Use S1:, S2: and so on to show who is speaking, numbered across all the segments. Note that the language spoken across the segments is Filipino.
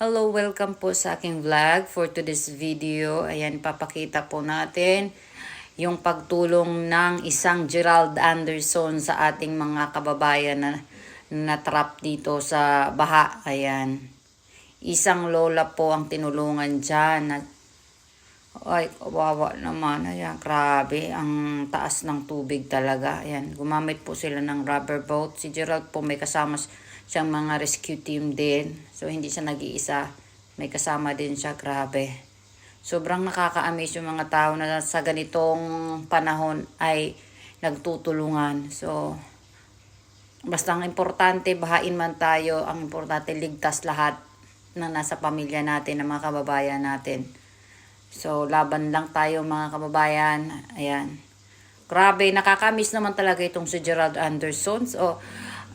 S1: Hello, welcome po sa aking vlog for today's video. Ayan, papakita po natin yung pagtulong ng isang Gerald Anderson sa ating mga kababayan na na-trap dito sa baha. Ayan. Isang lola po ang tinulungan dyan. Ay, kawawa naman. Ayan, grabe. Ang taas ng tubig talaga. Ayan, gumamit po sila ng rubber boat. Si Gerald po may kasama siyang mga rescue team din. So, hindi siya nag-iisa. May kasama din siya. Grabe. Sobrang nakaka-amaze yung mga tao na sa ganitong panahon ay nagtutulungan. So, basta ang importante, bahain man tayo. Ang importante, ligtas lahat na nasa pamilya natin, ng mga kababayan natin. So, laban lang tayo mga kababayan. Ayan. Grabe, nakakamiss naman talaga itong si Gerald Anderson. So,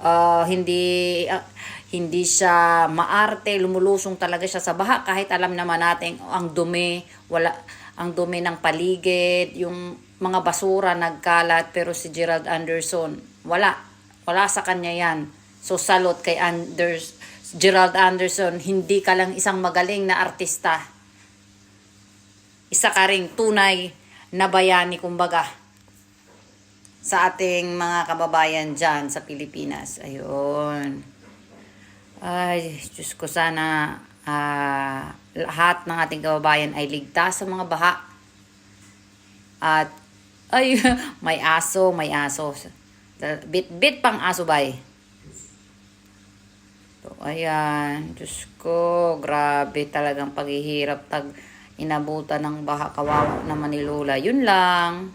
S1: ah, hindi ah, hindi siya maarte, lumulusong talaga siya sa baha kahit alam naman natin ang dumi, wala ang dumi ng paligid, yung mga basura nagkalat pero si Gerald Anderson wala wala sa kanya yan. So salot kay Anders Gerald Anderson, hindi ka lang isang magaling na artista. Isa ka ring tunay na bayani kumbaga sa ating mga kababayan dyan sa Pilipinas. Ayun. Ay, Diyos ko sana ah, lahat ng ating kababayan ay ligtas sa mga baha. At, ay, may aso, may aso. Bit-bit pang aso bay. So, ayan. Diyos ko, grabe talagang paghihirap tag inabutan ng baha kawawa naman ni Lola. Yun lang.